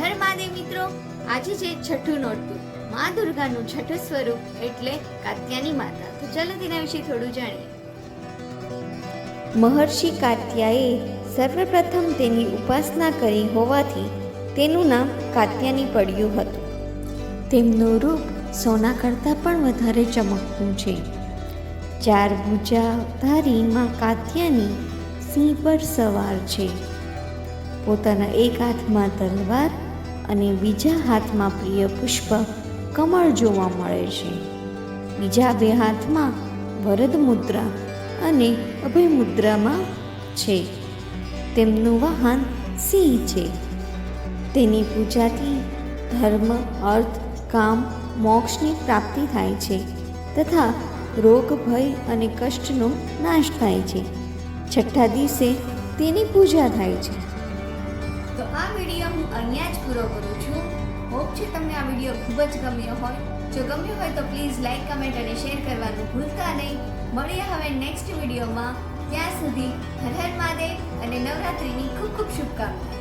હર મહાદેવ મિત્રો, આજે છે છઠ્ઠું નોરતું. મા દુર્ગાનું છઠ્ઠું સ્વરૂપ એટલે કાત્યાની માતા. તો ચાલો તેના વિશે થોડું જાણીએ. મહર્ષિ કાત્યાએ સર્વપ્રથમ તેની ઉપાસના કરી હોવાથી તેનું નામ કાત્યાની પડ્યું હતું. તેમનું રૂપ સોના કરતાં પણ વધારે ચમકતું છે. ચાર ભુજાધારી માં કાત્યાની સિંહ પર સવાર છે. પોતાના એક હાથમાં તલવાર અને બીજા હાથમાં પ્રિય પુષ્પ કમળ જોવા મળે છે. બીજા બે હાથમાં વરદ મુદ્રા અને અભય મુદ્રામાં છે. તેમનું વાહન સિંહ છે. તેની પૂજાથી ધર્મ, અર્થ, કામ, મોક્ષની પ્રાપ્તિ થાય છે તથા રોગ, ભય અને કષ્ટનો નાશ થાય છે. છઠ્ઠા દિવસે તેની પૂજા થાય છે. તો આ વીડિયો હું અહીંયા જ પૂરો કરું છું. હોપ છે તમને આ વીડિયો ખૂબ જ ગમ્યો હોય. જો ગમ્યો હોય તો પ્લીઝ લાઇક કમેન્ટ અને શેર કરવાનું ભૂલતા નહીં. મળીએ હવે નેક્સ્ટ વિડીયોમાં. ત્યાં સુધી હર હર મહાદેવ અને નવરાત્રિની ખૂબ ખૂબ શુભકામનાઓ.